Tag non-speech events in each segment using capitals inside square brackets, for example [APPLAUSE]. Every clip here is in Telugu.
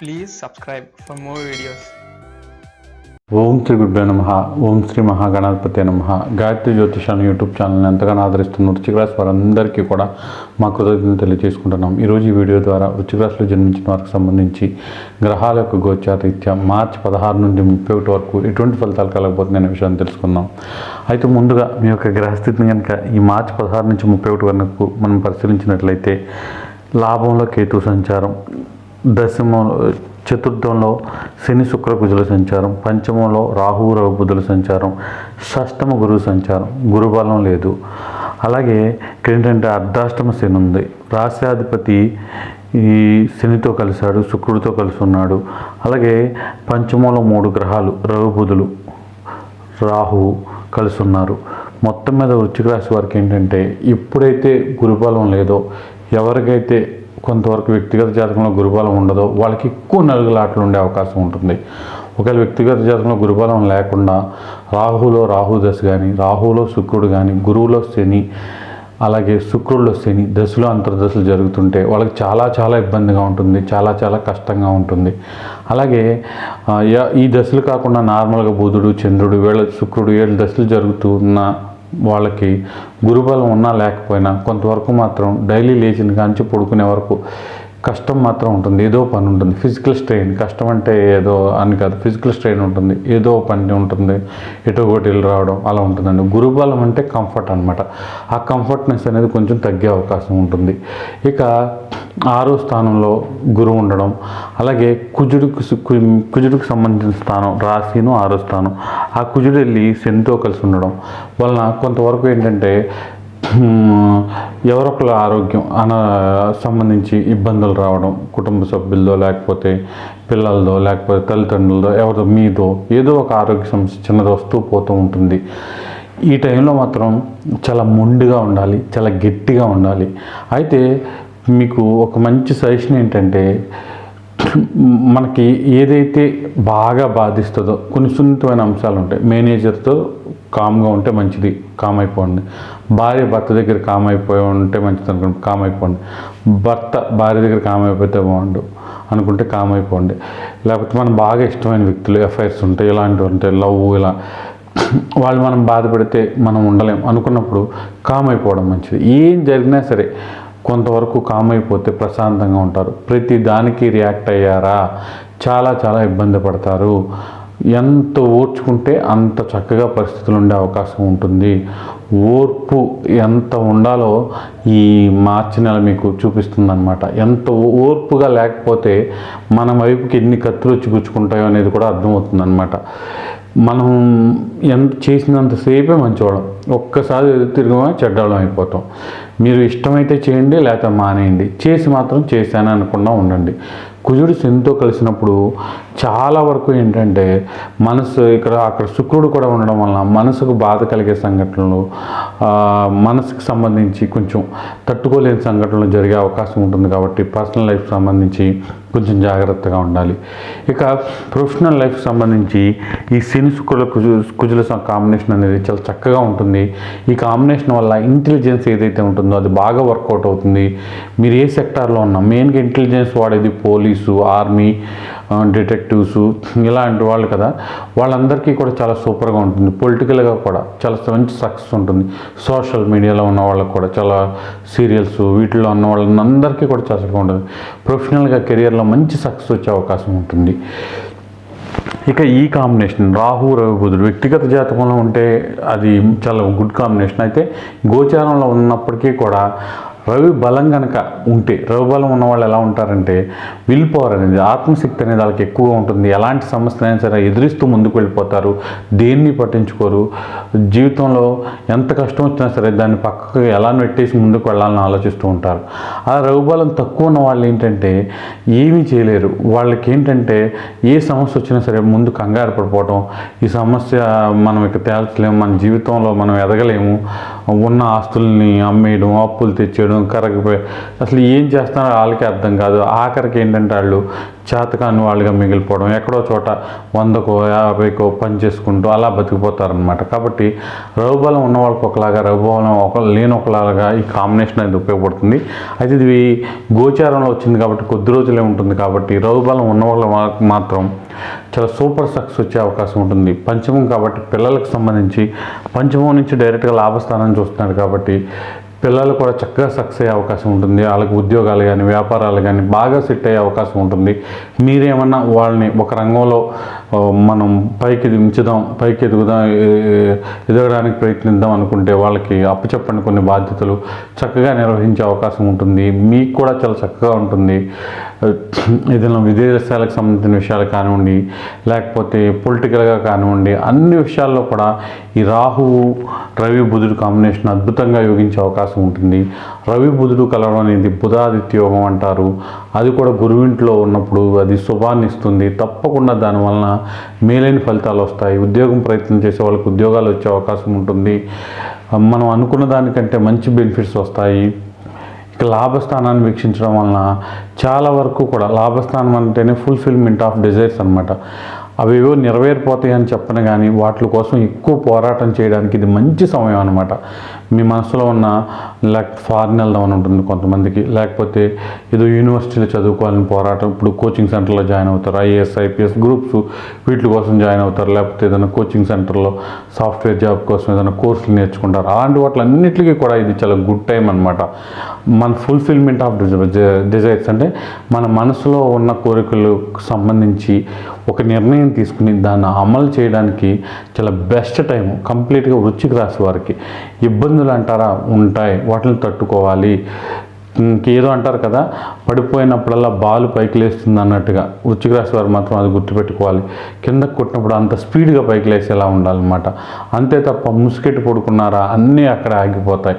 Please subscribe for more videos Om Shri గురుభ్యో నమ ఓం శ్రీ మహాగణాధిపతి నమ. గాయత్రి జ్యోతిషాన్ని యూట్యూబ్ ఛానల్ని ఎంతగానో ఆదరిస్తున్న వృచ్చిక రాశి వారందరికీ కూడా మా కృతజ్ఞతలు తెలియజేసుకుంటున్నాం. ఈరోజు ఈ వీడియో ద్వారా వృచ్చిక రాశిలో జన్మించిన వారికి సంబంధించి గ్రహాల యొక్క గోచారీత్యా మార్చి పదహారు నుండి ముప్పై ఒకటి వరకు ఎటువంటి ఫలితాలు కలగబోతుంది అనే విషయాన్ని తెలుసుకుందాం. అయితే ముందుగా మీ యొక్క గ్రహస్థితిని కనుక ఈ మార్చి పదహారు నుంచి ముప్పై ఒకటి వరకు మనం పరిశీలించినట్లయితే లాభంలో కేతు సంచారం దశమంలో చతుర్థంలో శని శుక్ర కుజుల సంచారం పంచమంలో రాహు రవి బుధుల సంచారం షష్టమ గురువు సంచారం గురుబలం లేదు. అలాగే ఇక్కడ ఏంటంటే అర్ధాష్టమ శని ఉంది. రాశ్యాధిపతి ఈ శనితో కలిశాడు శుక్రుడితో కలిసి ఉన్నాడు అలాగే పంచమంలో మూడు గ్రహాలు రవి బుధులు రాహువు కలిసి ఉన్నారు మొత్తం మీద వృచ్చిక రాశి వారికి ఏంటంటే ఎప్పుడైతే గురుబలం లేదో ఎవరికైతే కొంతవరకు వ్యక్తిగత జాతకంలో గురుబలం ఉండదో వాళ్ళకి ఎక్కువ నలుగులాటలు ఉండే అవకాశం ఉంటుంది. ఒకవేళ వ్యక్తిగత జాతకంలో గురుబలం లేకుండా రాహులో రాహు దశ కానీ రాహులో శుక్రుడు కానీ గురువులో శని అలాగే శుక్రుడిలో శని దశలో అంతర్దశలు జరుగుతుంటే వాళ్ళకి చాలా చాలా ఇబ్బందిగా ఉంటుంది చాలా చాలా కష్టంగా ఉంటుంది. అలాగే ఈ దశలు కాకుండా నార్మల్గా బుధుడు చంద్రుడు వీళ్ళ శుక్రుడు ఏడు దశలు జరుగుతున్న వాళ్ళకి గురుబలం ఉన్నా లేకపోయినా కొంతవరకు మాత్రం డైలీ లేచిన కాంచి పడుకునే వరకు కష్టం మాత్రం ఉంటుంది. ఏదో పని ఉంటుంది. ఫిజికల్ స్ట్రెయిన్ కష్టం అంటే ఏదో అని కాదు. ఫిజికల్ స్ట్రెయిన్ ఉంటుంది. ఏదో పని ఉంటుంది. ఎటో ఒకటి వెళ్ళి రావడం అలా ఉంటుందండి. గురుబలం అంటే కంఫర్ట్ అనమాట ఆ కంఫర్ట్నెస్ అనేది కొంచెం తగ్గే అవకాశం ఉంటుంది. ఇక ఆరో స్థానంలో గురువు ఉండడం. అలాగే కుజుడికి కుజుడికి సంబంధించిన స్థానం. రాశిను ఆరో స్థానం. ఆ కుజుడు వెళ్ళి శనితో కలిసి ఉండడం వలన కొంతవరకు ఏంటంటే ఎవరొకళ్ళ ఆరోగ్యం అన సంబంధించి ఇబ్బందులు రావడం కుటుంబ సభ్యులదో లేకపోతే పిల్లలదో లేకపోతే తల్లిదండ్రులదో ఎవరిదో మీదో ఏదో ఒక ఆరోగ్య సమస్య చిన్నది వస్తూ పోతూ ఉంటుంది. ఈ టైంలో మాత్రం చాలా మొండిగా ఉండాలి చాలా గట్టిగా ఉండాలి. అయితే మీకు ఒక మంచి సజెషన్ ఏంటంటే మనకి ఏదైతే బాగా బాధిస్తుందో కొన్ని సున్నితమైన అంశాలు ఉంటాయి. మేనేజర్తో కామ్గా ఉంటే మంచిది కామ్ అయిపోండి. భార్య భర్త దగ్గర కామ్ అయిపోయి ఉంటే మంచిది అనుకోండి కామ్ అయిపోండి. భర్త భార్య దగ్గర కామ్ అయిపోతే బాగుండు అనుకుంటే కామ్ అయిపోండి. లేకపోతే మనం బాగా ఇష్టమైన వ్యక్తులు ఎఫ్ఐఆర్స్ ఉంటాయి ఇలాంటివి ఉంటాయి లవ్ ఇలా [CLEARS THROAT] వాళ్ళు మనం బాధపడితే మనం ఉండలేం అనుకున్నప్పుడు కామ్ అయిపోవడం మంచిది. ఏం జరిగినా సరే కొంతవరకు కామ్ అయిపోతే ప్రశాంతంగా ఉంటారు. ప్రతి దానికి రియాక్ట్ అయ్యారా? చాలా చాలా ఇబ్బంది పడతారు. ఎంత ఓర్చుకుంటే అంత చక్కగా పరిస్థితులు ఉండే అవకాశం ఉంటుంది. ఓర్పు ఎంత ఉండాలో ఈ మార్చి నెల మీకు చూపిస్తుంది అనమాట ఎంత ఓర్పుగా లేకపోతే మన వైపుకి ఎన్ని కత్తులు వచ్చి గుచ్చుకుంటాయో అనేది కూడా అర్థమవుతుంది అనమాట మనం ఎంత చేసినంతసేపే మంచివాళ్ళం ఒక్కసారి ఎదురు చెడ్డవాళ్ళం అయిపోతాం. మీరు ఇష్టమైతే చేయండి లేక మానేయండి. చేసి మాత్రం చేశాను అనకుండా ఉండండి. కుజుడు శనితో కలిసినప్పుడు చాలా వరకు ఏంటంటే మనసు ఇక్కడ అక్కడ శుక్రుడు కూడా ఉండడం వలన మనసుకు బాధ కలిగే సంఘటనలు మనసుకు సంబంధించి కొంచెం తట్టుకోలేని సంఘటనలు జరిగే అవకాశం ఉంటుంది కాబట్టి పర్సనల్ లైఫ్ సంబంధించి కొంచెం జాగ్రత్తగా ఉండాలి. ఇక ప్రొఫెషనల్ లైఫ్ సంబంధించి ఈ శని శుక్రుల కుజు కుజుల కాంబినేషన్ అనేది చాలా చక్కగా ఉంటుంది. ఈ కాంబినేషన్ వల్ల ఇంటెలిజెన్స్ ఏదైతే ఉంటుందో అది బాగా వర్కౌట్ అవుతుంది. మీరు ఏ సెక్టార్లో ఉన్నా మెయిన్గా ఇంటెలిజెన్స్ వాడేది పోలీసు ఆర్మీ డిటెక్టివ్స్ ఇలాంటి వాళ్ళు కదా వాళ్ళందరికీ కూడా చాలా సూపర్గా ఉంటుంది. పొలిటికల్గా కూడా చాలా మంచి సక్సెస్ ఉంటుంది. సోషల్ మీడియాలో ఉన్న వాళ్ళకి కూడా చాలా సీరియల్స్ వీటిలో ఉన్న వాళ్ళందరికీ కూడా చాలా ఉంటుంది. ప్రొఫెషనల్గా కెరియర్లో మంచి సక్సెస్ వచ్చే అవకాశం ఉంటుంది. ఇక ఈ కాంబినేషన్ రాహు రవి బుధుడు వ్యక్తిగత జాతకంలో ఉంటే అది చాలా గుడ్ కాంబినేషన్. అయితే గోచారంలో ఉన్నప్పటికీ కూడా రవి బలం కనుక ఉంటే రవి బలం ఉన్న వాళ్ళు ఎలా ఉంటారంటే విల్ పవర్ అనేది ఆత్మశక్తి అనేది వాళ్ళకి ఎక్కువగా ఉంటుంది. ఎలాంటి సమస్యలైనా సరే ఎదురిస్తూ ముందుకు వెళ్ళిపోతారు. దేన్ని పట్టించుకోరు. జీవితంలో ఎంత కష్టం వచ్చినా సరే దాన్ని పక్కకు ఎలా నెట్టేసి ముందుకు వెళ్ళాలని ఆలోచిస్తూ ఉంటారు. ఆ రఘుబలం తక్కువ ఉన్న వాళ్ళు ఏంటంటే ఏమీ చేయలేరు. వాళ్ళకి ఏంటంటే ఏ సమస్య వచ్చినా సరే ముందు కంగారు పడిపోవడం ఈ సమస్య మనం ఇక తేల్చలేము. మన జీవితంలో మనం ఎదగలేము. ఉన్న ఆస్తుల్ని అమ్మేయడం అప్పులు తెచ్చేయడం కరగపోయి అసలు ఏం చేస్తున్నారో వాళ్ళకి అర్థం కాదు. ఆఖరికి ఏంటంటే వాళ్ళు చేతకాని వాళ్ళుగా మిగిలిపోవడం. ఎక్కడో చోట వందకో యాభైకో పని చేసుకుంటూ అలా బతికిపోతారనమాట కాబట్టి రఘుబలం ఉన్న వాళ్ళకి ఒకలాగా రఘుబలం ఒక లేని ఒకలాగా ఈ కాంబినేషన్ అనేది ఉపయోగపడుతుంది. అయితే ఇది గోచారంలో వచ్చింది కాబట్టి కొద్ది రోజులే ఉంటుంది కాబట్టి రఘుబలం ఉన్న వాళ్ళ వాళ్ళకి మాత్రం చాలా సూపర్ సక్సెస్ వచ్చే అవకాశం ఉంటుంది. పంచమం కాబట్టి పిల్లలకు సంబంధించి పంచమం నుంచి డైరెక్ట్గా లాభస్థానం చూస్తున్నాడు కాబట్టి పిల్లలు కూడా చక్కగా సక్సెస్ అయ్యే అవకాశం ఉంటుంది. వాళ్ళకి ఉద్యోగాలు కానీ వ్యాపారాలు కానీ బాగా సెట్ అయ్యే అవకాశం ఉంటుంది. మీరేమన్నా వాళ్ళని ఒక రంగంలో మనం పైకి ఉంచుదాం పైకి ఎదుగుదాం ఎదగడానికి ప్రయత్నిద్దాం అనుకుంటే వాళ్ళకి అప్పచెప్పండి కొన్ని బాధ్యతలు చక్కగా నిర్వహించే అవకాశం ఉంటుంది. మీకు కూడా చాలా చక్కగా ఉంటుంది. ఏదైనా విదేశాలకు సంబంధించిన విషయాలు కానివ్వండి లేకపోతే పొలిటికల్గా కానివ్వండి అన్ని విషయాల్లో కూడా ఈ రాహువు రవి బుధుడు కాంబినేషన్ అద్భుతంగా యోగించే అవకాశం ఉంటుంది. రవి బుధుడు కలవడం అనేది బుధాదిత్య యోగం అంటారు. అది కూడా గురువింట్లో ఉన్నప్పుడు అది శుభాన్ని ఇస్తుంది. తప్పకుండా దానివలన మేలైన ఫలితాలు వస్తాయి. ఉద్యోగం ప్రయత్నం చేసే వాళ్ళకి ఉద్యోగాలు వచ్చే అవకాశం ఉంటుంది. మనం అనుకున్న దానికంటే మంచి బెనిఫిట్స్ వస్తాయి. లాభస్థానాన్ని వీక్షించడం వలన చాలా వరకు కూడా లాభస్థానం అంటేనే ఫుల్ఫిల్మెంట్ ఆఫ్ డిజైర్స్ అనమాట అవేవో నెరవేరిపోతాయి అని చెప్పను కానీ వాటి కోసం ఎక్కువ పోరాటం చేయడానికి ఇది మంచి సమయం అనమాట మీ మనసులో ఉన్న లేక ఫారిన్ వెళ్దామని ఉంటుంది కొంతమందికి. లేకపోతే ఏదో యూనివర్సిటీలో చదువుకోవాలని పోరాటం. ఇప్పుడు కోచింగ్ సెంటర్లో జాయిన్ అవుతారు. ఐఏఎస్ ఐపీఎస్ గ్రూప్స్ వీటి కోసం జాయిన్ అవుతారు. లేకపోతే ఏదైనా కోచింగ్ సెంటర్లో సాఫ్ట్వేర్ జాబ్ కోసం ఏదైనా కోర్సులు నేర్చుకుంటారు. అలాంటి వాటిలన్నిటికీ కూడా ఇది చాలా గుడ్ టైం అనమాట మన ఫుల్ఫిల్మెంట్ ఆఫ్ డిజైర్స్ అంటే మన మనసులో ఉన్న కోరికలకు సంబంధించి ఒక నిర్ణయం తీసుకుని దాన్ని అమలు చేయడానికి చాలా బెస్ట్ టైం కంప్లీట్గా వృచ్చిక రాశి వారికి. ఇబ్బంది ఇబ్బందులు అంటారా? ఉంటాయి. వాటిని తట్టుకోవాలి. ఇంకేదో అంటారు కదా పడిపోయినప్పుడల్లా బాలు పైకి లేస్తుంది అన్నట్టుగా. వృచ్చిక రాశి వారు మాత్రం అది గుర్తుపెట్టుకోవాలి. కిందకు కొట్టినప్పుడు అంత స్పీడ్గా పైకి లేసేలా ఉండాలన్నమాట. అంతే తప్ప ముసుకెట్టు పడుకున్నారా అన్నీ అక్కడ ఆగిపోతాయి.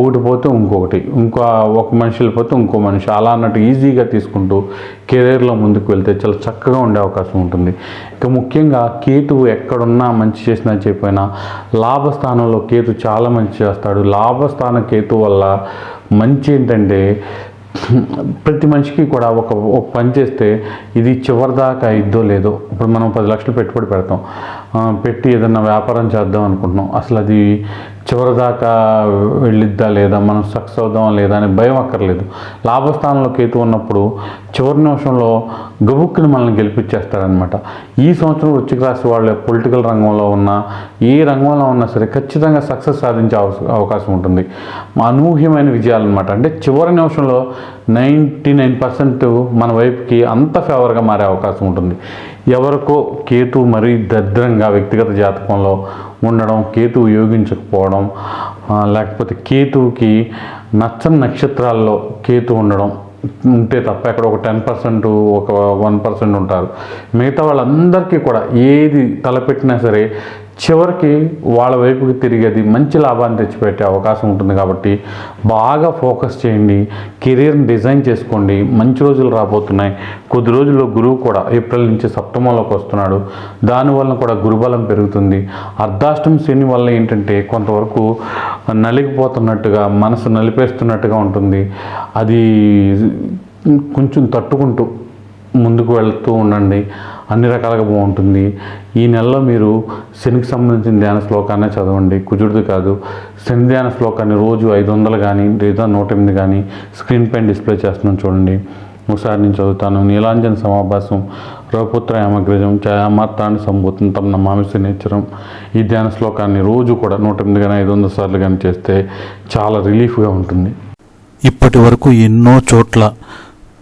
ఒకటి పోతే ఇంకొకటి ఇంకో ఒక మనిషి వెళ్ళిపోతే ఇంకో మనిషి అలా అన్నట్టు ఈజీగా తీసుకుంటూ కెరీర్లో ముందుకు వెళ్తే చాలా చక్కగా ఉండే అవకాశం ఉంటుంది. ఇక ముఖ్యంగా కేతువు ఎక్కడున్నా మంచి చేసినా చెప్పినా లాభస్థానంలో కేతు చాలా మంచి చేస్తాడు. లాభస్థాన కేతు వల్ల మంచి ఏంటంటే ప్రతి మనిషికి కూడా ఒక ఒక పని చేస్తే ఇది చివరిదాకా ఇద్దో లేదో. ఇప్పుడు మనం పది లక్షలు పెట్టుబడి పెడతాం. పెట్టి ఏదన్నా వ్యాపారం చేద్దాం అనుకుంటున్నాం. అసలు అది చివరిదాకా వెళ్ళిద్దా లేదా మనం సక్సెస్ అవుదాం లేదా అనే భయం అక్కర్లేదు. లాభస్థానంలో కేతు ఉన్నప్పుడు చివరి నిమిషంలో గబుక్కుని మనల్ని గెలిపించేస్తారనమాట ఈ సంవత్సరం వృశ్చిక రాశి వాళ్ళ పొలిటికల్ రంగంలో ఉన్న ఏ రంగంలో ఉన్నా సరే ఖచ్చితంగా సక్సెస్ సాధించే అవకాశం ఉంటుంది. అనూహ్యమైన విజయాలు అనమాట అంటే చివరి నిమిషంలో నైంటీ నైన్ పర్సెంట్ మన వైపుకి అంత ఫేవర్గా మారే అవకాశం ఉంటుంది. ఎవరికో కేతు మరీ దరిద్రంగా వ్యక్తిగత జాతకంలో ఉండడం కేతు యోగించకపోవడం లేకపోతే కేతువుకి నచ్చని నక్షత్రాల్లో కేతు ఉండడం ఉంటే తప్ప ఇక్కడ ఒక టెన్ పర్సెంట్ ఒక వన్ పర్సెంట్ ఉంటారు. మిగతా వాళ్ళందరికీ కూడా ఏది తలపెట్టినా సరే చివరికి వాళ్ళ వైపుకి తిరిగి అది మంచి లాభాన్ని తెచ్చిపెట్టే అవకాశం ఉంటుంది కాబట్టి బాగా ఫోకస్ చేయండి కెరీర్ని డిజైన్ చేసుకోండి మంచి రోజులు రాబోతున్నాయి. కొద్ది రోజుల్లో గురువు కూడా ఏప్రిల్ నుంచి సప్తమంలోకి వస్తున్నాడు. దానివల్ల కూడా గురుబలం పెరుగుతుంది. అర్ధాష్టం శని వల్ల ఏంటంటే కొంతవరకు నలిగిపోతున్నట్టుగా మనసు నలిపేస్తున్నట్టుగా ఉంటుంది. అది కొంచెం తట్టుకుంటూ ముందుకు వెళ్తూ ఉండండి. అన్ని రకాలుగా బాగుంటుంది. ఈ నెలలో మీరు శనికి సంబంధించిన ధ్యాన శ్లోకాన్ని చదవండి. కుజుడిది కాదు. శని ధ్యాన శ్లోకాన్ని రోజు ఐదు వందలు కానీ లేదా నూట ఎనిమిది కానీ స్క్రీన్ పైన డిస్ప్లే చేస్తున్నాను చూడండి. ఒకసారి నేను చదువుతాను. నీలాంజన సమాభాసం రఘుపుత్ర యామగ్రజం ఛాయామార్తాన్ని సంభూతం తమ నమామిసి నేచరం ఈ ధ్యాన శ్లోకాన్ని రోజు కూడా నూట ఎనిమిది కానీ ఐదు వందల సార్లు కానీ చేస్తే చాలా రిలీఫ్గా ఉంటుంది. ఇప్పటి వరకు ఎన్నో చోట్ల